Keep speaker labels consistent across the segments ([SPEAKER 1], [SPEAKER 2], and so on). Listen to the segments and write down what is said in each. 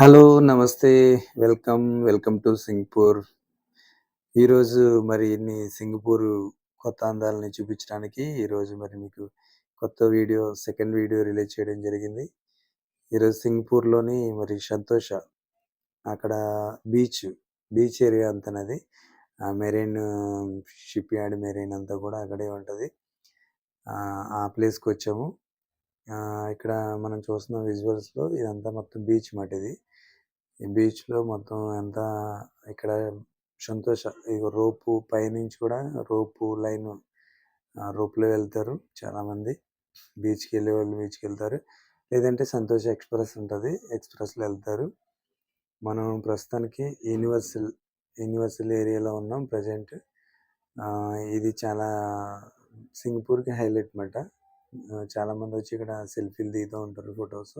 [SPEAKER 1] Hello namaste. Welcome welcome to Singapore. ఈరోజు మరి ఇన్ని సింగపూర్ కొత్త అందాలని చూపించడానికి ఈరోజు మరి మీకు కొత్త వీడియో సెకండ్ వీడియో రిలీజ్ చేయడం జరిగింది. ఈరోజు సింగపూర్లోని మరి సంతోష అక్కడ బీచ్ బీచ్ ఏరియా అంతనది. మెరైన్ షిప్ యార్డ్ మెరైన్ అంతా కూడా అక్కడే ఉంటుంది. ఆ ప్లేస్కి వచ్చాము ఇక్కడ మనం చూస్తున్న విజువల్స్లో ఇదంతా మొత్తం బీచ్ మాట ఇది ఈ బీచ్లో మొత్తం అంతా ఇక్కడ సంతోష ఇగో రోపు పైనుంచి కూడా రోపు లైన్ రోప్లో వెళ్తారు చాలామంది. బీచ్కి వెళ్ళే వాళ్ళు బీచ్కి వెళ్తారు. లేదంటే సంతోష ఎక్స్ప్రెస్ ఉంటుంది. ఎక్స్ప్రెస్లో వెళ్తారు. మనం ప్రస్తుతానికి యూనివర్సల్ యూనివర్సల్ ఏరియాలో ఉన్నాం ప్రజెంట్. ఇది చాలా సింగపూర్కి హైలైట్ అనమాట చాలామంది వచ్చి ఇక్కడ సెల్ఫీలు దిగుతూ ఉంటారు ఫొటోస్.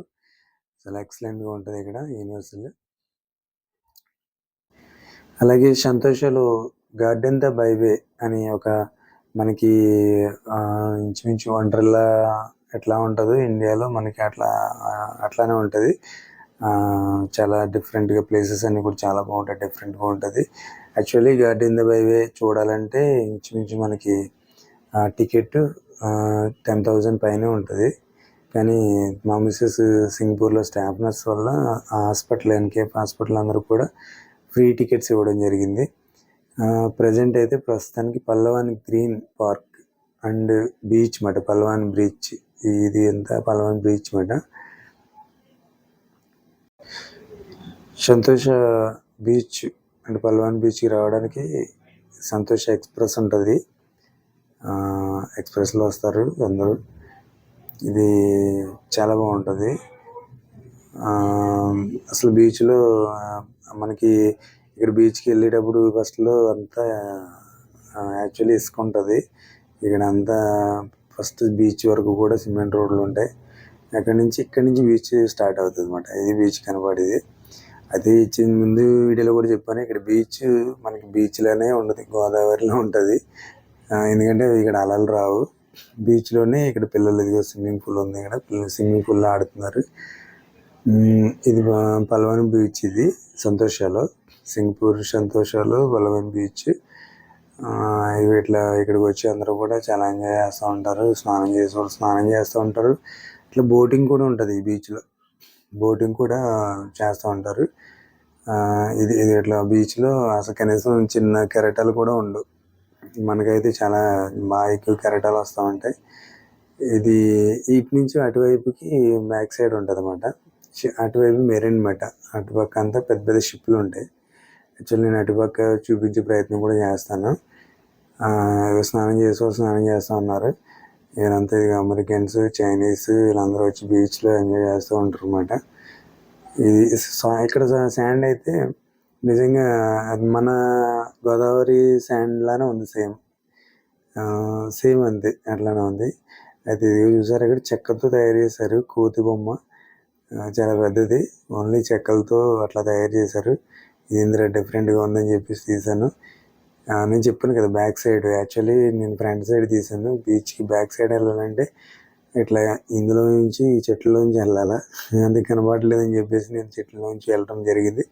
[SPEAKER 1] చాలా ఎక్సలెంట్గా ఉంటుంది ఇక్కడ యూనివర్సల్. అలాగే సంతోషలో గార్డెన్ ద బైవే అని ఒక మనకి ఇంచుమించు వండర్లా ఎట్లా ఉంటుందో ఇండియాలో మనకి అట్లా అట్లానే ఉంటుంది. చాలా డిఫరెంట్గా ప్లేసెస్ అన్నీ కూడా చాలా బాగుంటాయి డిఫరెంట్గా ఉంటుంది. ఉంటది యాక్చువల్లీ గార్డెన్ ద బైవే చూడాలంటే ఇంచుమించు మనకి టికెట్ టెన్ థౌజండ్ పైనే ఉంటుంది. కానీ మా మిస్సెస్ సింగపూర్లో స్టాఫ్ నర్స్ వల్ల హాస్పిటల్ ఎన్కేఎఫ్ హాస్పిటల్ అందరూ కూడా ఫ్రీ టికెట్స్ ఇవ్వడం జరిగింది. ప్రజెంట్ అయితే ప్రస్తుతానికి Palawan green park and beach మాట పల్లవాన్ బీచ్ ఇది ఎంత? పల్లవాన్ బీచ్ మాట. సంతోష బీచ్ అండ్ పల్వాన్ బీచ్కి రావడానికి సంతోష ఎక్స్ప్రెస్ ఉంటుంది. ఎక్స్ప్రెస్లో వస్తారు అందరూ. ఇది చాలా బాగుంటుంది. అసలు బీచ్లో మనకి ఇక్కడ బీచ్కి వెళ్ళేటప్పుడు ఫస్ట్లో అంతా యాక్చువల్లీ ఇసుక ఉంటుంది ఇక్కడ అంతా ఫస్ట్ బీచ్ వరకు కూడా సిమెంట్ రోడ్లు ఉంటాయి. అక్కడి నుంచి ఇక్కడి నుంచి బీచ్ స్టార్ట్ అవుతుంది అనమాట ఇది బీచ్ కనపడేది. అది ఇచ్చిన ముందు వీడియోలో కూడా చెప్పాను ఇక్కడ బీచ్ మనకి బీచ్లోనే ఉండదు గోదావరిలో ఉంటుంది. ఎందుకంటే ఇక్కడ అలలు రావు. బీచ్లోనే ఇక్కడ పిల్లలు ఇదిగో స్విమ్మింగ్ పూల్ ఉంది ఇక్కడ పిల్లలు స్విమ్మింగ్ పూల్లో ఆడుతున్నారు. ఇది ప- పల్వన్ బీచ్ ఇది. సంతోషాలు సింగపూర్ సంతోషాలు పల్వన్ బీచ్. ఇవి ఇట్లా ఇక్కడికి వచ్చి అందరూ కూడా చాలా ఎంజాయ్ చేస్తూ ఉంటారు. స్నానం చేసే స్నానం చేస్తూ ఉంటారు. ఇట్లా బోటింగ్ కూడా ఉంటుంది ఈ బీచ్లో. బోటింగ్ కూడా చేస్తూ ఉంటారు. ఇది ఇది ఇట్లా బీచ్లో అసలు కనీసం చిన్న కెరటాలు కూడా ఉండవు. మనకైతే చాలా బాగా ఎక్కువ కెరటాలు వస్తూ ఉంటాయి. ఇది ఇటు నుంచి అటువైపుకి బ్యాక్ సైడ్ ఉంటుంది అనమాట అటువైపు మెరైన్ మాట అటుపక్క అంతా పెద్ద పెద్ద షిప్లు ఉంటాయి. యాక్చువల్లీ నేను అటుపక్క చూపించే ప్రయత్నం కూడా చేస్తాను. స్నానం చేసి స్నానం చేస్తూ ఉన్నారు. వీళ్ళంతా ఇక అమెరికన్స్ చైనీస్ వీళ్ళందరూ వచ్చి బీచ్లో ఎంజాయ్ చేస్తూ ఉంటారు అనమాట ఇది సా- ఇక్కడ శాండ్ అయితే నిజంగా అది మన గోదావరి శాండ్ లానే ఉంది సేమ్ సేమ్ అంతే అట్లానే ఉంది. అయితే ఇది చూసారు ఇక్కడ చెక్కతో తయారు చేశారు కోతి బొమ్మ. చాలా పెద్దది. ఓన్లీ చెక్కలతో అట్లా తయారు చేశారు. ఇది ఇందులో డిఫరెంట్గా ఉందని చెప్పేసి తీశాను. నేను చెప్పాను కదా బ్యాక్ సైడ్ యాక్చువల్లీ నేను ఫ్రంట్ సైడ్ తీశాను. బీచ్కి బ్యాక్ సైడ్ వెళ్ళాలంటే ఇట్లా ఇందులో నుంచి ఈ చెట్ల నుంచి వెళ్ళాలా? అందుకు కనబడలేదని చెప్పేసి నేను చెట్ల నుంచి వెళ్ళడం జరిగింది.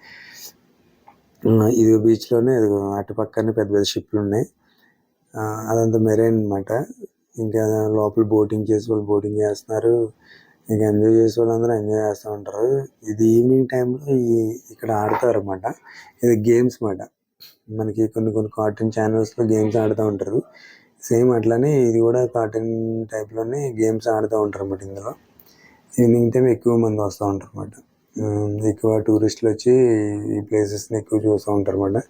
[SPEAKER 1] ఇది బీచ్లోనే అటు పక్కనే పెద్ద పెద్ద షిప్లు ఉన్నాయి. అదంతా మెరైన్ అనమాట ఇంకా లోపల బోటింగ్ చేసి వాళ్ళు బోటింగ్ చేస్తున్నారు. ఇక ఎంజాయ్ చేసే వాళ్ళందరూ ఎంజాయ్ చేస్తూ ఉంటారు. ఇది ఈవినింగ్ టైంలో ఈ ఇక్కడ ఆడతారు అనమాట ఇది గేమ్స్ అన్నమాట మనకి కొన్ని కొన్ని కార్టూన్ ఛానల్స్లో గేమ్స్ ఆడుతూ ఉంటారు. సేమ్ అట్లానే ఇది కూడా కార్టూన్ టైప్లోనే గేమ్స్ ఆడుతూ ఉంటారు అన్నమాట ఇందులో. ఈవినింగ్ టైం ఎక్కువ మంది వస్తూ ఉంటారు అనమాట ఎక్కువ టూరిస్టులు వచ్చి ఈ ప్లేసెస్ని ఎక్కువ చూస్తూ ఉంటారు అనమాట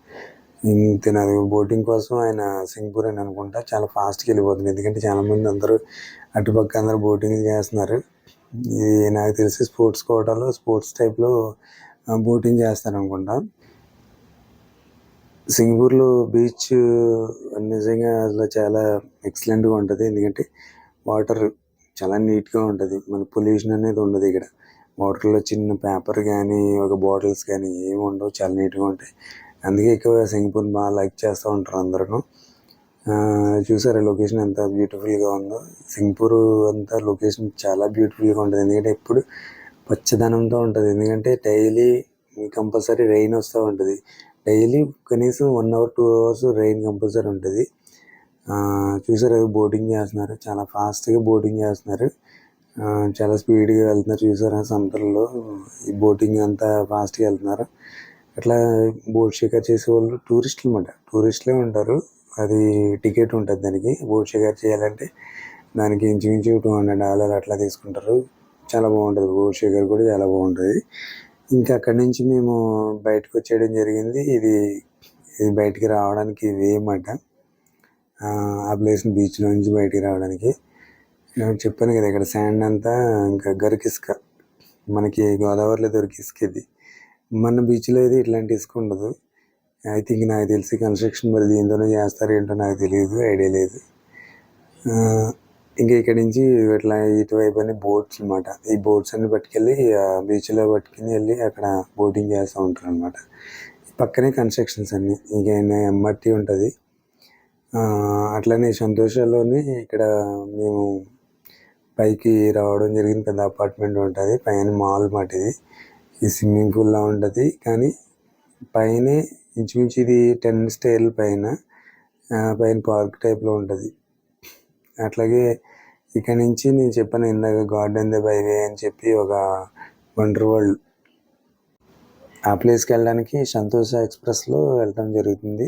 [SPEAKER 1] తినది. బోటింగ్ కోసం ఆయన సింగపూర్ అని అనుకుంటా. చాలా ఫాస్ట్గా వెళ్ళిపోతుంది. ఎందుకంటే చాలామంది అందరూ అటుపక్క అందరూ బోటింగ్ చేస్తున్నారు. ఇది నాకు తెలిసి స్పోర్ట్స్ కోటాలో స్పోర్ట్స్ టైప్లో బోటింగ్ చేస్తారు అనుకుంటా సింగపూర్లో బీచ్ నిజంగా అసలు చాలా ఎక్సలెంట్గా ఉంటుంది. ఎందుకంటే వాటర్ చాలా నీట్గా ఉంటుంది. మన పొల్యూషన్ అనేది ఉండదు ఇక్కడ. వాటర్లో చిన్న పేపర్ కానీ ఒక బాటిల్స్ కానీ ఏమి ఉండవు. చాలా నీట్గా ఉంటాయి. అందుకే ఎక్కువ సింగపూర్ బాగా లైక్ చేస్తూ ఉంటారు అందరూ. చూసారా లొకేషన్ ఎంత బ్యూటిఫుల్గా ఉందో? సింగపూర్ అంతా లొకేషన్ చాలా బ్యూటిఫుల్గా ఉంటుంది. ఎందుకంటే ఎప్పుడు పచ్చదనంతో ఉంటుంది. ఎందుకంటే డైలీ కంపల్సరీ రెయిన్ వస్తూ ఉంటుంది. డైలీ కనీసం one hour two hours rain compulsory ఉంటుంది. చూసారు బోటింగ్ చేస్తున్నారు. చాలా ఫాస్ట్గా బోటింగ్ చేస్తున్నారు. చాలా స్పీడ్గా వెళ్తున్నారు. చూసారా సంతల్లో ఈ బోటింగ్ అంతా ఫాస్ట్గా వెళ్తున్నారు. అట్లా బోట్ షికార్ చేసే వాళ్ళు టూరిస్టులు అనమాట టూరిస్టులే ఉంటారు. అది టికెట్ ఉంటుంది దానికి. బోట్ షికార్ చేయాలంటే దానికి ఇంచుమించు టూ హండ్రెడ్ డాలర్ అట్లా తీసుకుంటారు. చాలా బాగుంటుంది. బోట్ షికార్ కూడా చాలా బాగుంటుంది. ఇంకా అక్కడి నుంచి మేము బయటకు వచ్చేయడం జరిగింది. ఇది ఇది బయటికి రావడానికి వే అన్నమాట. ఆ, ప్లేస్ బీచ్లో నుంచి బయటికి రావడానికి. నేను చెప్పాను కదా ఇక్కడ శాండ్ అంతా ఇంకా గరికి మనకి గోదావరిలో దొరికి ఇసుక ఇది. మన బీచ్లో అయితే ఇట్లాంటి ఇసుక ఉండదు. ఐ థింక్ నాకు తెలిసి కన్స్ట్రక్షన్ మరి దీంతోనే చేస్తారు ఏంటో నాకు తెలియదు ఐడియా లేదు. ఇంకా ఇక్కడి నుంచి ఇట్లా ఇటువైపు అని బోట్స్ అనమాట ఈ బోట్స్ అన్ని పట్టుకెళ్ళి బీచ్లో పట్టుకుని వెళ్ళి అక్కడ బోటింగ్ చేస్తూ ఉంటారు అనమాట పక్కనే కన్స్ట్రక్షన్స్ అన్ని. ఇంకా ఎంఆర్టీ ఉంటుంది. అట్లనే సంతోషంలోనే ఇక్కడ మేము పైకి రావడం జరిగింది. పెద్ద అపార్ట్మెంట్ ఉంటుంది. పైన మాల్ మాట ఇది. ఈ స్విమ్మింగ్ పూల్లా ఉంటుంది. కానీ పైనే ఇంచుమించు ఇది టెన్ స్టైల్ పైన పైన పార్క్ టైప్లో ఉంటుంది. అట్లాగే ఇక్కడ నుంచి నేను చెప్పాను ఇందాక గార్డెన్ ద బైవే అని చెప్పి ఒక వండర్ వరల్డ్. ఆ ప్లేస్కి వెళ్ళడానికి సంతోష ఎక్స్ప్రెస్లో వెళ్ళడం జరుగుతుంది.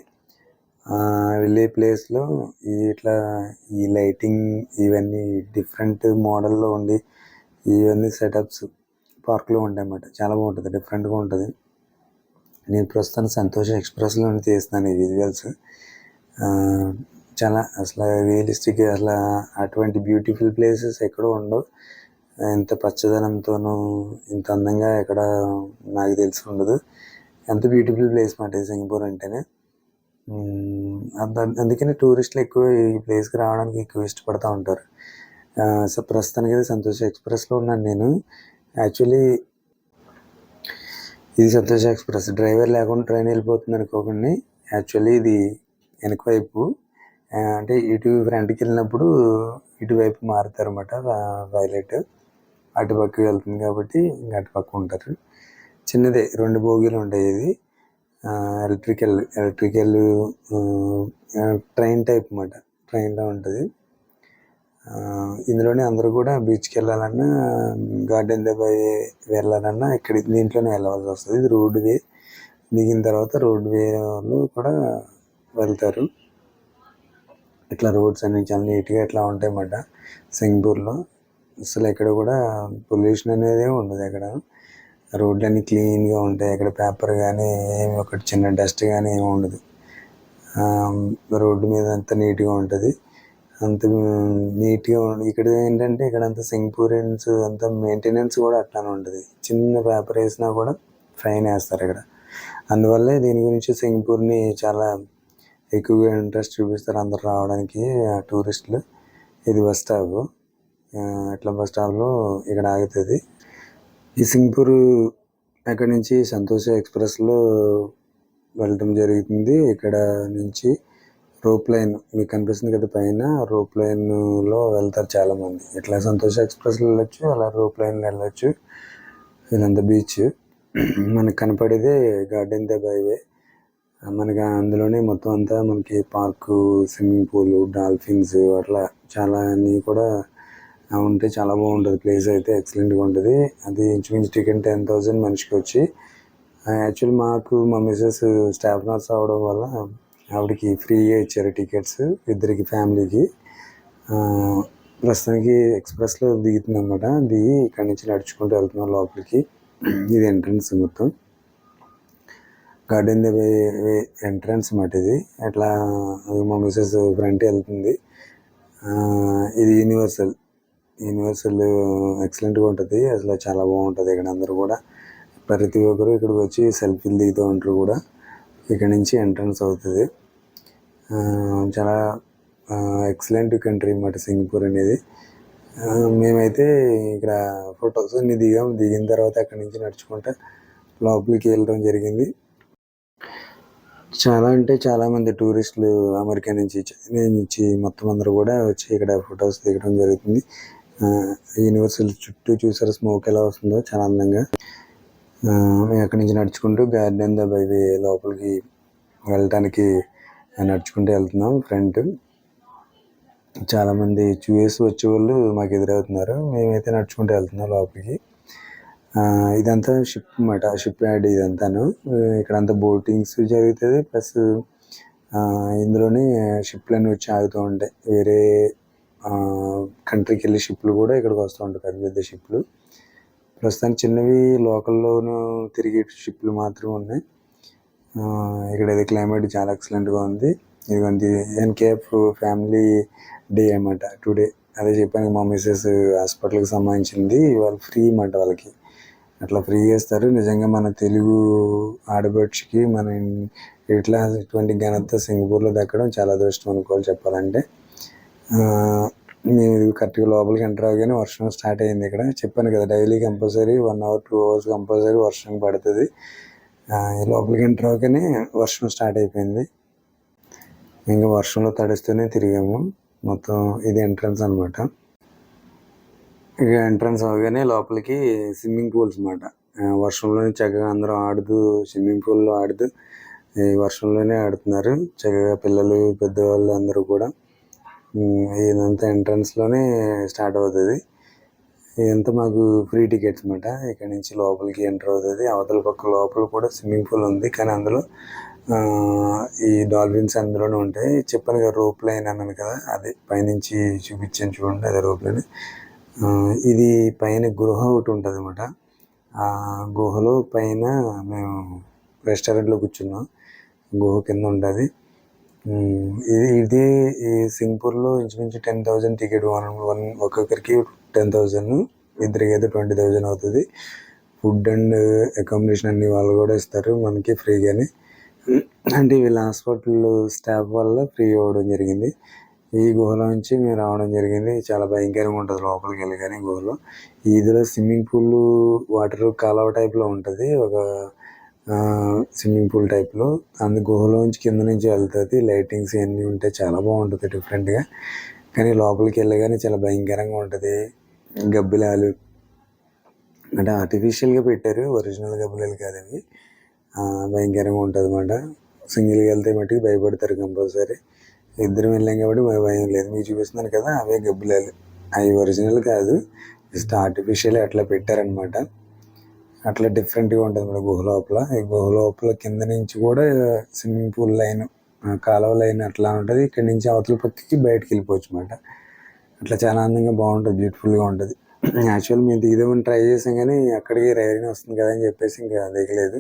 [SPEAKER 1] వెళ్ళే ప్లేస్లో ఈ ఇట్లా ఈ లైటింగ్ ఇవన్నీ డిఫరెంట్ మోడల్లో ఉండి ఇవన్నీ సెటప్స్ పార్క్లో ఉంటాయి అన్నమాట చాలా బాగుంటుంది డిఫరెంట్గా ఉంటుంది. నేను ప్రస్తుతం సంతోష ఎక్స్ప్రెస్లో తీస్తున్నాను ఈ విజువల్స్ చాలా అసలు రియలిస్టిక్ అసలు అటువంటి బ్యూటిఫుల్ ప్లేసెస్ ఎక్కడో ఉండవు. ఇంత పచ్చదనంతోనూ ఇంత అందంగా ఎక్కడ నాకు తెలిసి ఉండదు. ఎంత బ్యూటిఫుల్ ప్లేస్ మాట సింగపూర్ అంటేనే. అందుకనే టూరిస్టులు ఎక్కువ ఈ ప్లేస్కి రావడానికి ఎక్కువ ఇష్టపడుతూ ఉంటారు. సో ప్రస్తుతానికి అయితే సంతోష్ ఎక్స్ప్రెస్లో ఉన్నాను నేను. యాక్చువల్లీ ఇది సంతోష్ ఎక్స్ప్రెస్. డ్రైవర్ లేకుండా ట్రైన్ వెళ్ళిపోతుంది అనుకోకండి. యాక్చువల్లీ ఇది వెనుకవైపు అంటే ఇటు ఫ్రంట్కి వెళ్ళినప్పుడు ఇటువైపు మారుతారనమాట వైలెట్. అటుపక్కకి వెళ్తుంది కాబట్టి ఇంకా అటుపక్క ఉంటారు. చిన్నదే రెండు బోగీలు ఉంటాయి ఇది. ఎలక్ట్రికల్ ఎలక్ట్రికల్ ట్రైన్ టైప్ అన్నమాట. ట్రైన్లో ఉంటుంది. ఇందులోనే అందరూ కూడా బీచ్కి వెళ్ళాలన్నా గార్డెన్ దగ్గర వెళ్ళాలన్నా ఇక్కడ దీంట్లోనే వెళ్ళవలసి వస్తుంది. ఇది రోడ్ వే దిగిన తర్వాత రోడ్ వే వాళ్ళు కూడా వెళ్తారు. ఇట్లా రోడ్స్ అన్ని చాలా నీట్గా ఇట్లా ఉంటాయి అన్నమాట. సింగపూర్లో. అసలు ఎక్కడ కూడా పొల్యూషన్ అనేది ఉండదు ఎక్కడ. రోడ్లు అన్నీ క్లీన్గా ఉంటాయి. అక్కడ పేపర్ కానీ ఏమి ఒకటి చిన్న డస్ట్ కానీ ఏమి ఉండదు. రోడ్డు మీద అంతా నీట్గా ఉంటుంది. అంత నీట్గా ఇక్కడ ఏంటంటే ఇక్కడ అంత సింగపూరియన్స్ అంతా మెయింటెనెన్స్ కూడా అట్లానే ఉంటుంది. చిన్న పేపర్ వేసినా కూడా ఫైన్ వేస్తారు ఇక్కడ. అందువల్లే దీని గురించి సింగపూర్ని చాలా ఎక్కువగా ఇంట్రెస్ట్ చూపిస్తారు అందరు రావడానికి ఆ, టూరిస్టులు ఇది బస్ స్టాప్ ఇట్లా బస్ స్టాప్లో ఇక్కడ ఆగుతుంది. ఈ సింగపూర్ అక్కడి నుంచి సంతోష ఎక్స్ప్రెస్లో వెళ్ళటం జరుగుతుంది. ఇక్కడ నుంచి రోప్ లైన్ మీకు కనిపిస్తుంది కదా పైన రోప్ లైన్లో వెళ్తారు చాలామంది. ఇట్లా సంతోష ఎక్స్ప్రెస్లో వెళ్ళొచ్చు అలా రోప్ లైన్లో వెళ్ళొచ్చు. ఇదంతా బీచ్. మనకు కనపడేదే గార్డెన్ ద బైవే. మనకి అందులోనే మొత్తం అంతా మనకి పార్కు స్విమ్మింగ్ పూల్ డాల్ఫిన్స్ అట్లా చాలా అన్నీ కూడా ఉంటే చాలా బాగుంటుంది. ప్లేస్ అయితే ఎక్సలెంట్గా ఉంటుంది. అది ఇంచుమించు టికెట్ టెన్ థౌజండ్ మనిషికి వచ్చి యాక్చువల్ మాకు మా మిస్సెస్ స్టాఫ్ నర్స్ అవడం వల్ల ఆవిడకి ఫ్రీగా ఇచ్చారు టికెట్స్ ఇద్దరికి ఫ్యామిలీకి. ప్రస్తుతానికి ఎక్స్ప్రెస్లో దిగుతుంది అనమాట దిగి ఇక్కడి నుంచి నడుచుకుంటూ వెళ్తున్నాం లోపలికి. ఇది ఎంట్రన్స్ మొత్తం. గార్డెన్ ద వే ఎంట్రన్స్ మాట ఇది. అట్లా మా మిసెస్ ఫ్రంట్ వెళ్తుంది. ఇది యూనివర్సల్. యూనివర్సల్ ఎక్సలెంట్గా ఉంటుంది. అసలు చాలా బాగుంటుంది ఇక్కడ అందరూ కూడా. ప్రతి ఒక్కరు ఇక్కడికి వచ్చి సెల్ఫీలు దిగుతూ ఉంటారు కూడా. ఇక్కడ నుంచి ఎంట్రన్స్ అవుతుంది. చాలా ఎక్సలెంట్ కంట్రీ అన్నమాట సింగపూర్ అనేది. మేమైతే ఇక్కడ ఫొటోస్ అన్ని దిగాం. దిగిన తర్వాత అక్కడి నుంచి నడుచుకుంటా లోపలికి వెళ్ళడం జరిగింది. చాలా అంటే చాలామంది టూరిస్టులు అమెరికా నుంచి చైనా నుంచి మొత్తం అందరూ కూడా వచ్చి ఇక్కడ ఫొటోస్ దిగడం జరుగుతుంది. యూనివర్సల్ చుట్టూ చూసారు స్మోక్ ఎలా వస్తుందో చాలా అందంగా. మేము అక్కడి నుంచి నడుచుకుంటూ గార్డెన్ ద బైవే లోపలికి వెళ్ళటానికి నడుచుకుంటూ వెళ్తున్నాం. ఫ్రంట్ చాలామంది చూయస్ చూసి వచ్చే వాళ్ళు మాకు ఎదురవుతున్నారు. మేమైతే నడుచుకుంటూ వెళ్తున్నాం లోపలికి. ఇదంతా షిప్ అన్నమాట. షిప్ యార్డ్ ఇదంతాను. ఇక్కడంతా బోటింగ్స్ జరుగుతుంది. ప్లస్ ఇందులోనే షిప్లన్నీ వచ్చి ఆగుతూ ఉంటాయి. వేరే కంట్రీకి వెళ్ళే షిప్లు కూడా ఇక్కడికి వస్తూ ఉంటాయి. పెద్ద పెద్ద షిప్లు. ప్రస్తుతానికి చిన్నవి లోకల్లోనూ తిరిగే షిప్లు మాత్రమే ఉన్నాయి. ఇక్కడ అయితే క్లైమేట్ చాలా ఎక్సలెంట్గా ఉంది. ఇదిగోండి ఎన్కేఎఫ్ ఫ్యామిలీ డే అన్నమాట. టుడే అదే చెప్పాను మా మిస్సెస్ హాస్పిటల్కి సంబంధించింది. ఇవాళ ఫ్రీ అన్నమాట వాళ్ళకి. అట్లా ఫ్రీ చేస్తారు. నిజంగా మన తెలుగు ఆడబడుచుకి మన ఇట్లా ఇటువంటి ఘనత సింగపూర్లో దక్కడం చాలా అదృష్టం అనుకోవాలి చెప్పాలంటే. నేను మేము కరెక్ట్గా లోపలికి ఎంటర్ అవగానే వర్షం స్టార్ట్ అయింది ఇక్కడ. చెప్పాను కదా daily compulsory one hour two hours compulsory వర్షం పడుతుంది. లోపలికి ఎంటర్ అవగానే వర్షం స్టార్ట్ అయిపోయింది. ఇంకా వర్షంలో తడుస్తూనే తిరిగాము. మొత్తం ఇది ఎంట్రన్స్ అనమాట ఇక ఎంట్రన్స్ అవగానే లోపలికి స్విమ్మింగ్ పూల్స్ అనమాట వర్షంలోనే చక్కగా అందరూ ఆడుతూ స్విమ్మింగ్ పూల్లో ఆడుతూ ఈ వర్షంలోనే ఆడుతున్నారు. చక్కగా పిల్లలు పెద్దవాళ్ళు అందరూ కూడా. ఇదంతా ఎంట్రన్స్లోనే స్టార్ట్ అవుతుంది. ఇదంతా మాకు ఫ్రీ టికెట్స్ అనమాట ఇక్కడ నుంచి లోపలికి ఎంటర్ అవుతుంది. అవతల పక్క లోపల కూడా స్విమ్మింగ్ పూల్ ఉంది. కానీ అందులో ఈ డాల్ఫిన్స్ అందులోనే ఉంటాయి. చెప్పాను కదా రోప్ లైన్ అన్నాను కదా అది పైనుంచి చూపించాను చూడండి అదే రోప్ లైన్. ఇది పైన గృహ ఒకటి ఉంటుంది అనమాట ఆ గుహలో పైన మేము రెస్టారెంట్లో కూర్చున్నాం. గుహ కింద ఉంటుంది. ఇది ఇది ఈ సింగపూర్లో ఇంచుమించు ten thousand ticket one one ఒక్కొక్కరికి టెన్ థౌజండ్ ఇద్దరికి అయితే ట్వంటీ థౌజండ్ అవుతుంది. ఫుడ్ అండ్ అకామిడేషన్ అన్ని వాళ్ళు కూడా ఇస్తారు మనకి ఫ్రీగానే. అంటే వీళ్ళ హాస్పిటల్ స్టాఫ్ వల్ల ఫ్రీ ఇవ్వడం జరిగింది. ఈ గుహలో నుంచి మేము రావడం జరిగింది. చాలా భయంకరంగా ఉంటుంది లోపలికి వెళ్ళి కానీ గుహలో. ఇదిలో స్విమ్మింగ్ పూల్ వాటర్ కాలువ టైప్లో ఉంటుంది. ఒక స్విమ్మింగ్ పూల్ టైప్లో. అందు గుహలోంచి కింద నుంచి వెళ్తుంది. లైటింగ్స్ ఇవన్నీ ఉంటాయి చాలా బాగుంటుంది డిఫరెంట్గా. కానీ లోపలికి వెళ్ళగానే చాలా భయంకరంగా ఉంటుంది. గబ్బిలాలు అంటే ఆర్టిఫిషియల్గా పెట్టారు ఒరిజినల్ గబ్బిలాలు కాదు అవి. భయంకరంగా ఉంటుంది అనమాట సింగిల్గా వెళ్తే మట్టుకు భయపడతారు కంపల్సరీ. ఇద్దరం వెళ్ళాం కాబట్టి భయం లేదు. మీకు చూపిస్తున్నాను కదా అవే గబ్బిలాలు. అవి ఒరిజినల్ కాదు. జస్ట్ ఆర్టిఫిషియల్ అట్లా పెట్టారనమాట అట్లా డిఫరెంట్గా ఉంటుంది మన గుహ లోపల. ఈ గుహ లోపల కింద నుంచి కూడా స్విమ్మింగ్ పూల్ లైన్ కాలువ లైన్ అట్లా ఉంటుంది. ఇక్కడ నుంచి అవతల పక్కకి బయటకు వెళ్ళిపోవచ్చు అనమాట అట్లా చాలా అందంగా బాగుంటుంది బ్యూటిఫుల్గా ఉంటుంది. యాక్చువల్ మేము దిగుదామని ట్రై చేసాం కానీ అక్కడికి రైలింగ్ వస్తుంది కదా అని చెప్పేసి ఇంకా దిగలేదు.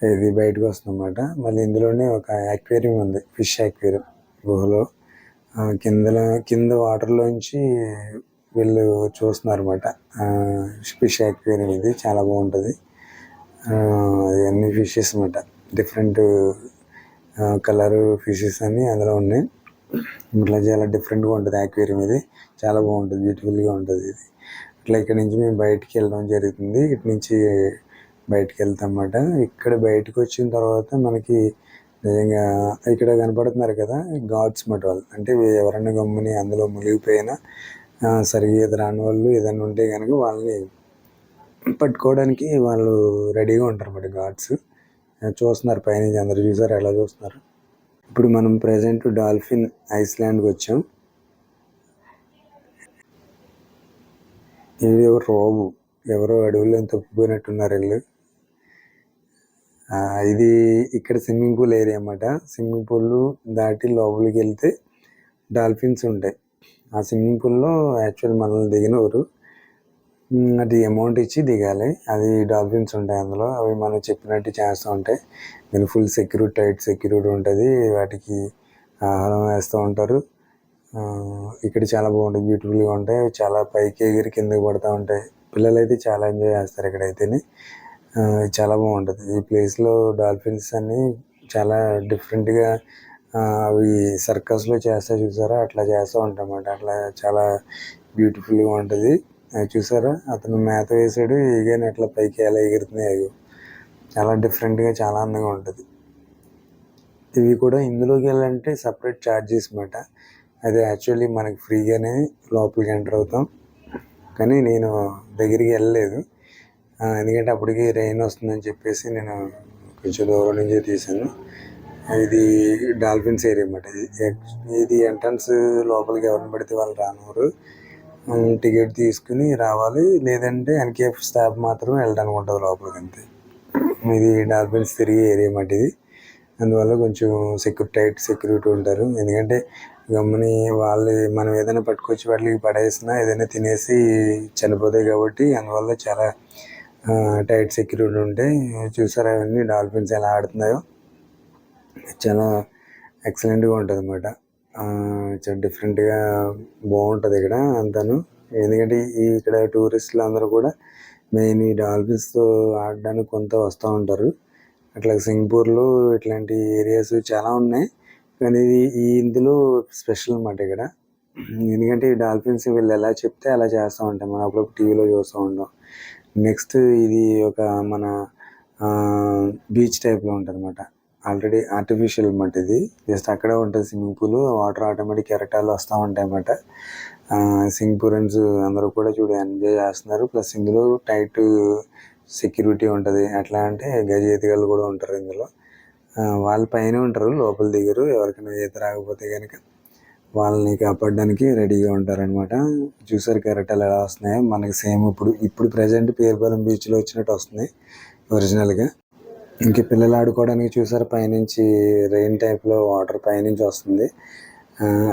[SPEAKER 1] ఇది బయటకు వస్తుంది అనమాట మళ్ళీ ఇందులోనే ఒక యాక్వేరియం ఉంది ఫిష్ యాక్వేరియం గుహలో. కిందలో కింద వాటర్లోంచి వీళ్ళు చూస్తున్నారు అనమాట ఫిష్ యాక్వేరియం ఇది చాలా బాగుంటుంది. అన్ని ఫిషెస్ అనమాట డిఫరెంట్ కలర్ ఫిషెస్ అన్నీ అందులో ఉన్నాయి. ఇట్లా చాలా డిఫరెంట్గా ఉంటుంది యాక్వేరియం ఇది. చాలా బాగుంటుంది బ్యూటిఫుల్గా ఉంటుంది ఇది. ఇట్లా ఇక్కడ నుంచి మేము బయటికి వెళ్ళడం జరుగుతుంది. ఇటు నుంచి బయటికి వెళ్తాం అన్నమాట ఇక్కడ బయటకు వచ్చిన తర్వాత మనకి నిజంగా ఇక్కడ కనపడుతున్నారు కదా గాడ్స్ మట్ వాళ్ళు. అంటే ఎవరైనా గమ్ముని అందులో మునిగిపోయినా సరిగ్గా ఈత రాని వాళ్ళు ఏదైనా ఉంటే కనుక వాళ్ళని పట్టుకోవడానికి వాళ్ళు రెడీగా ఉంటారు అన్నమాట గాడ్స్. చూస్తున్నారు పైనుంచి అందరు. చూసారు? ఎలా చూస్తున్నారు? ఇప్పుడు మనం ప్రజెంట్ డాల్ఫిన్ ఐస్లాండ్కి వచ్చాం. ఇది ఎవరు రోబు. ఎవరో అడవుల్లో తప్పిపోయినట్టున్నారు వీళ్ళు. ఇది ఇక్కడ స్విమ్మింగ్ పూల్ ఏరియా అన్నమాట. స్విమ్మింగ్ పూల్ దాటి లోపలికి వెళ్తే డాల్ఫిన్స్ ఉంటాయి. ఆ స్విమ్మింగ్ పూల్లో యాక్చువల్ మనల్ని దిగినవారు అది అమౌంట్ ఇచ్చి దిగాలి. అది డాల్ఫిన్స్ ఉంటాయి అందులో. అవి మనం చెప్పినట్టు చేస్తూ ఉంటాయి దీని ఫుల్ సెక్యూరిటీ టైట్ సెక్యూరిటీ ఉంటుంది. వాటికి ఆహారం వేస్తూ ఉంటారు. ఇక్కడ చాలా బాగుంటుంది బ్యూటిఫుల్గా ఉంటాయి. అవి చాలా పైకి ఎగిరి కిందకి పడుతూ ఉంటాయి. పిల్లలు అయితే చాలా ఎంజాయ్ చేస్తారు ఇక్కడైతేనే. చాలా బాగుంటుంది. ఈ ప్లేస్లో డాల్ఫిన్స్ అన్ని చాలా డిఫరెంట్గా అవి సర్కస్లో చేస్తా చూసారా? అట్లా చేస్తూ ఉంటాం అన్నమాట అట్లా చాలా బ్యూటిఫుల్గా ఉంటుంది. చూసారా? అతను మేత వేసాడు ఈగని అట్లా పైకి ఎలా ఎగురుతున్నాయి చాలా డిఫరెంట్గా చాలా అందంగా ఉంటుంది. ఇవి కూడా ఇందులోకి వెళ్ళాలంటే సపరేట్ ఛార్జెస్ మాట. అది యాక్చువల్లీ మనకి ఫ్రీగానే లోపలికి ఎంటర్ అవుతాం. కానీ నేను దగ్గరికి వెళ్ళలేదు. ఎందుకంటే అప్పటికి రెయిన్ వస్తుందని చెప్పేసి నేను కొంచెం దూరం నుంచి తీసాను ఇది డాల్ఫిన్స్ ఏరియా అన్నమాట ఇది ఇది ఎంట్రన్స్ లోపలికి ఎవరిని పడితే వాళ్ళు రానివ్వరు. టికెట్ తీసుకుని రావాలి. లేదంటే ఎన్కేఎఫ్ స్టాఫ్ మాత్రమే వెళ్ళడానికి ఉంటుంది లోపలికి అంతే. ఇది డాల్ఫిన్స్ తిరిగే ఏరియా మట్టిది. ఇది అందువల్ల కొంచెం సెక్యూర్ టైట్ సెక్యూరిటీ ఉంటారు. ఎందుకంటే గమ్ముని వాళ్ళు మనం ఏదైనా పట్టుకొచ్చి వాటికి పడేసినా ఏదైనా తినేసి చనిపోతాయి కాబట్టి అందువల్ల చాలా టైట్ సెక్యూరిటీ ఉంటాయి చూసారా అవన్నీ డాల్ఫిన్స్ ఎలా ఆడుతున్నాయో. చాలా ఎక్సలెంట్గా ఉంటుంది అన్నమాట చాలా డిఫరెంట్గా బాగుంటుంది ఇక్కడ అంతాను. ఎందుకంటే ఈ ఇక్కడ టూరిస్టులు అందరూ కూడా మెయిన్ ఈ డాల్ఫిన్స్తో ఆడడానికి కొంత వస్తూ ఉంటారు. అట్లా సింగపూర్లో ఇట్లాంటి ఏరియాస్ చాలా ఉన్నాయి. కానీ ఇది ఈ ఇందులో స్పెషల్ అనమాట ఇక్కడ. ఎందుకంటే ఈ డాల్ఫిన్స్ వీళ్ళు ఎలా చెప్తే అలా చేస్తూ ఉంటాం మనం అప్పుడప్పుడు టీవీలో చూస్తూ ఉంటాం. నెక్స్ట్ ఇది ఒక మన బీచ్ టైప్లో ఉంటుంది అనమాట ఆల్రెడీ ఆర్టిఫిషియల్ అన్నమాట ఇది. జస్ట్ అక్కడే ఉంటుంది స్విమ్మింగ్ పూల్. వాటర్ ఆటోమేటిక్ కెరటాలు వస్తూ ఉంటాయి అన్నమాట సింగపూరియన్స్ అందరూ కూడా చూడ ఎంజాయ్ చేస్తున్నారు. ప్లస్ ఇందులో టైట్ సెక్యూరిటీ ఉంటుంది. ఎట్లా అంటే గజ ఈతగాళ్ళు కూడా ఉంటారు ఇందులో. వాళ్ళ పైన ఉంటారు. లోపల దిగరు. ఎవరికైనా ఈత రాకపోతే కనుక వాళ్ళని కాపాడడానికి రెడీగా ఉంటారనమాట చూసారు కెరటాలు ఎలా వస్తున్నాయి? మనకి సేమ్ ఇప్పుడు ఇప్పుడు ప్రజెంట్ పేరుపాలెం బీచ్లో వచ్చినట్టు వస్తున్నాయి ఒరిజినల్గా. ఇంక పిల్లలు ఆడుకోవడానికి చూసారు పైనుంచి రెయిన్ టైప్లో వాటర్ పైనుంచి వస్తుంది.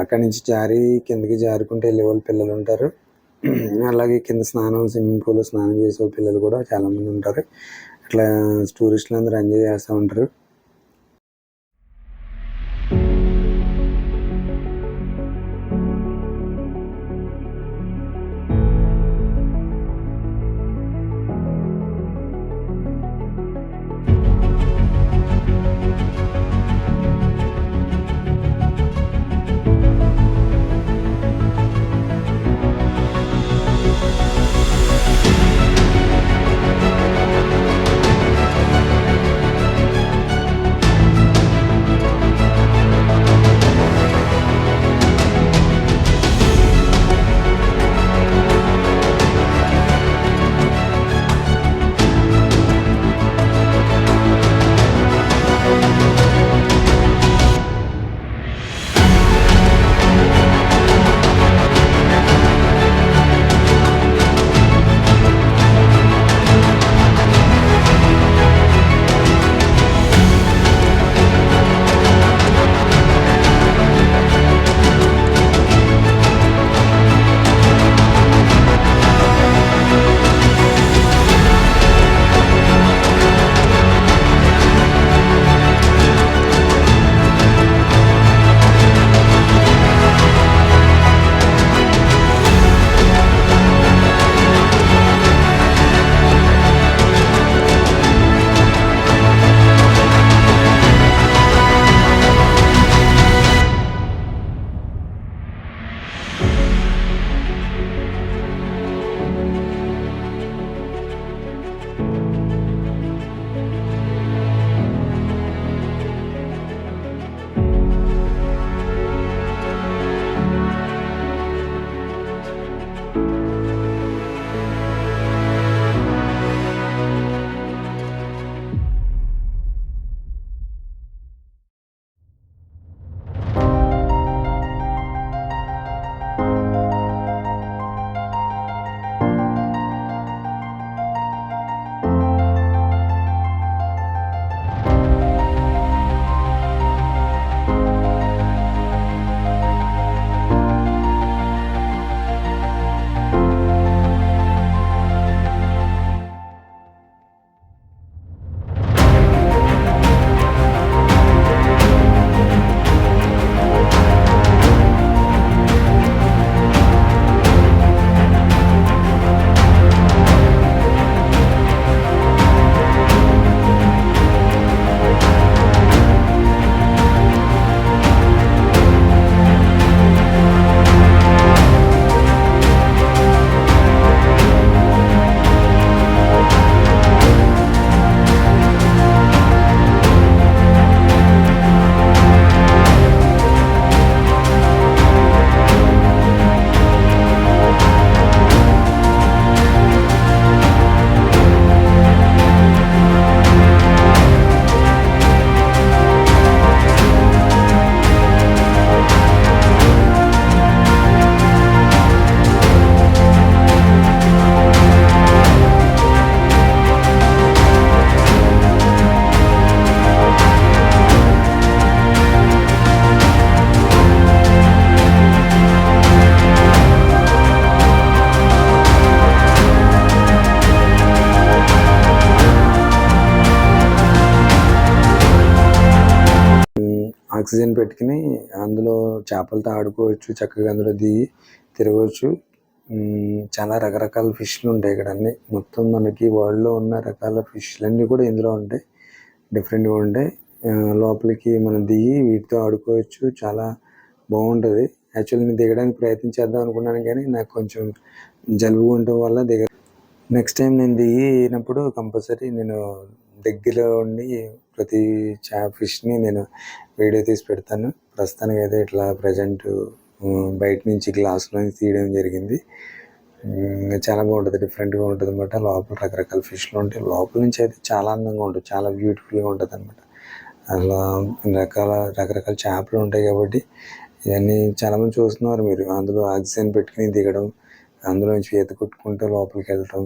[SPEAKER 1] అక్కడి నుంచి జారి కిందకి జారుకుంటే వెళ్ళే వాళ్ళు పిల్లలు ఉంటారు. అలాగే కింద స్నానం స్విమ్మింగ్ పూల్ స్నానం చేసే పిల్లలు కూడా చాలామంది ఉంటారు. అట్లా టూరిస్టులు అందరూ ఎంజాయ్ చేస్తూ ఉంటారు. ఆక్సిజన్ పెట్టుకుని అందులో చేపలతో ఆడుకోవచ్చు చక్కగా అందులో దిగి తిరగవచ్చు చాలా రకరకాల ఫిష్లు ఉంటాయి ఇక్కడ అన్ని. మొత్తం మనకి వరల్డ్లో ఉన్న రకాల ఫిష్లన్నీ కూడా ఇందులో ఉంటాయి. డిఫరెంట్గా ఉంటాయి. లోపలికి మనం దిగి వీటితో ఆడుకోవచ్చు. చాలా బాగుంటుంది. యాక్చువల్లీ నేను దిగడానికి ప్రయత్నం చేద్దాం అనుకున్నాను కానీ నాకు కొంచెం జలుబు ఉండటం వల్ల దిగ నెక్స్ట్ టైం నేను దిగినప్పుడు కంపల్సరీ నేను దగ్గరలో ఉండి ప్రతి చా ఫిష్ని నేను వీడియో తీసి పెడతాను. ప్రస్తుతానికి అయితే ఇట్లా ప్రజెంట్ బయట నుంచి గ్లాసులో నుంచి తీయడం జరిగింది. చాలా బాగుంటుంది డిఫరెంట్గా ఉంటుంది అనమాట లోపల రకరకాల ఫిష్లు ఉంటాయి. లోపల నుంచి అయితే చాలా అందంగా ఉంటుంది చాలా బ్యూటిఫుల్గా ఉంటుంది అనమాట అలా రకాల రకరకాల చేపలు ఉంటాయి కాబట్టి ఇవన్నీ చాలామంది చూస్తున్నారు మీరు. అందులో ఆక్సిజన్ పెట్టుకుని దిగడం అందులో నుంచి ఈత కొట్టుకుంటూ లోపలికి వెళ్ళటం.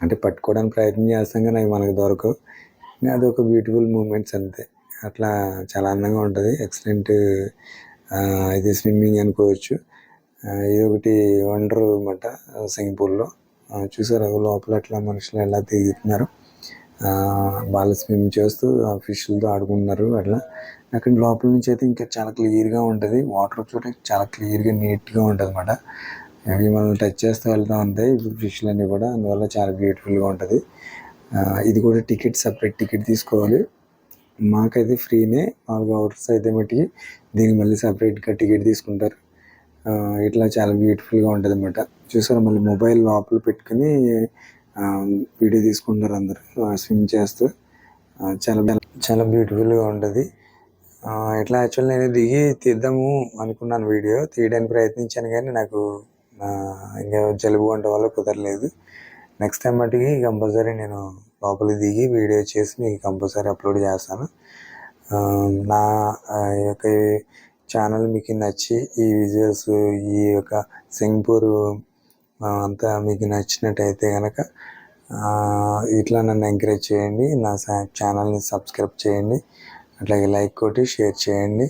[SPEAKER 1] అంటే పట్టుకోవడానికి ప్రయత్నం చేస్తాం కానీ అవి మనకు దొరకవు. అది ఒక బ్యూటిఫుల్ మూమెంట్స్ అంతే. అట్లా చాలా అందంగా ఉంటుంది. ఎక్సలెంట్ ఇది స్విమ్మింగ్ అనుకోవచ్చు. ఇది ఒకటి వండర్ అనమాట స్విమ్మింగ్ పూల్లో చూసారు లోపల అట్లా మనుషులు ఎలా తిరుగుతున్నారు? వాళ్ళు స్విమ్ చేస్తూ ఆ ఫిష్లతో ఆడుకుంటున్నారు అట్లా. అక్కడ లోపల నుంచి అయితే ఇంకా చాలా క్లియర్గా ఉంటుంది. వాటర్ చూడడానికి చాలా క్లియర్గా నీట్గా ఉంటుంది అనమాట అవి మనం టచ్ చేస్తూ వెళ్తూ ఉంటాయి ఫిష్లు అన్నీ కూడా. అందువల్ల చాలా బ్యూటిఫుల్గా ఉంటుంది. ఇది కూడా టికెట్ సపరేట్ టికెట్ తీసుకోవాలి. మాకైతే ఫ్రీనే నాలుగు అవర్స్ అయితే మట్టికి దీనికి మళ్ళీ సపరేట్గా టికెట్ తీసుకుంటారు. ఇట్లా చాలా బ్యూటిఫుల్గా ఉంటుంది అనమాట చూసారు మళ్ళీ మొబైల్ లోపల పెట్టుకుని వీడియో తీసుకుంటారు అందరూ స్విమ్ చేస్తూ. చాలా చాలా బ్యూటిఫుల్గా ఉంటుంది. ఇట్లా యాక్చువల్ నేను దిగి తీద్దాము అనుకున్నాను వీడియో. తీయడానికి ప్రయత్నించాను కానీ నాకు ఇంకా జలుబు వంట వల్ల కుదరలేదు. నెక్స్ట్ టైం మటుకి కంపల్సరీ నేను లోపలికి దిగి వీడియో చేసి మీకు కంపల్సరీ అప్లోడ్ చేస్తాను. నా యొక్క ఛానల్ మీకు నచ్చి ఈ విజువల్స్ ఈ యొక్క సింగపూర్ అంతా మీకు నచ్చినట్టయితే కనుక ఇట్లా నన్ను ఎంకరేజ్ చేయండి. నా ఛానల్ని సబ్స్క్రైబ్ చేయండి. అట్లాగే లైక్ కొట్టి షేర్ చేయండి.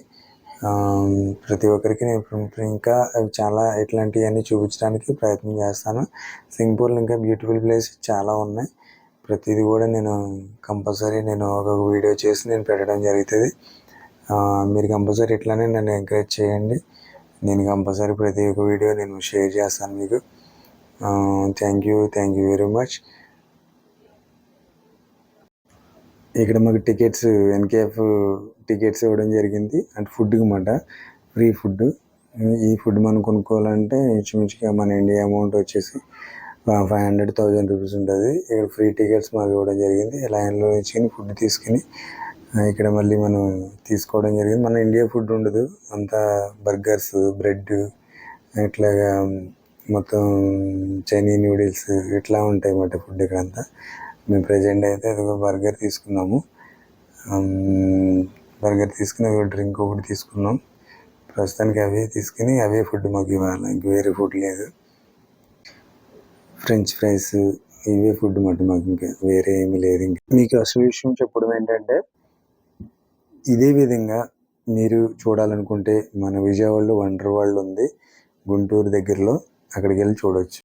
[SPEAKER 1] ప్రతి ఒక్కరికి నేను ఇంకా చాలా ఇట్లాంటివన్నీ చూపించడానికి ప్రయత్నం చేస్తాను. సింగపూర్లో ఇంకా బ్యూటిఫుల్ ప్లేస్ చాలా ఉన్నాయి. ప్రతిదీ కూడా నేను కంపల్సరీ నేను ఒక వీడియో చేసి నేను పెట్టడం జరుగుతుంది. మీరు కంపల్సరీ ఇట్లానే నన్ను ఎంకరేజ్ చేయండి. నేను కంపల్సరీ ప్రతి ఒక్క వీడియో నేను షేర్ చేస్తాను మీకు. Thank you thank you very much. ఇక్కడ మాకు టికెట్స్ ఎన్కేఎఫ్ టికెట్స్ ఇవ్వడం జరిగింది. అంటే ఫుడ్ అనమాట ఫ్రీ ఫుడ్. ఈ ఫుడ్ మనం కొనుక్కోవాలంటే ఇంచుమించుగా మన ఇండియా అమౌంట్ వచ్చేసి ఫైవ్ హండ్రెడ్ థౌజండ్ రూపీస్ ఉంటుంది. ఇక్కడ ఫ్రీ టికెట్స్ మాకు ఇవ్వడం జరిగింది. లైన్లో నుంచి ఫుడ్ తీసుకుని ఇక్కడ మళ్ళీ మనం తీసుకోవడం జరిగింది. మన ఇండియా ఫుడ్ ఉండదు. అంతా బర్గర్స్ బ్రెడ్ ఇట్లాగా మొత్తం చైనీ నూడిల్స్ ఇట్లా ఉంటాయి అన్నమాట ఫుడ్ ఇక్కడ అంతా. మేము ప్రజెంట్ అయితే అదొక బర్గర్ తీసుకున్నాము. బర్గర్ తీసుకుని ఒక డ్రింక్ ఒకటి తీసుకున్నాం. ప్రస్తుతానికి అవే తీసుకుని అవే ఫుడ్ మాకు ఇవ్వాలి. ఇంక వేరే ఫుడ్ లేదు. ఫ్రెంచ్ ఫ్రైస్ ఇవే ఫుడ్ మాట మాకు ఇంకా వేరే ఏమి లేదు ఇంకా. మీకు అసలు విషయం చెప్పడం ఏంటంటే ఇదే విధంగా మీరు చూడాలనుకుంటే మన విజయవాడలో వండర్ వరల్డ్ ఉంది గుంటూరు దగ్గరలో అక్కడికి వెళ్ళి చూడవచ్చు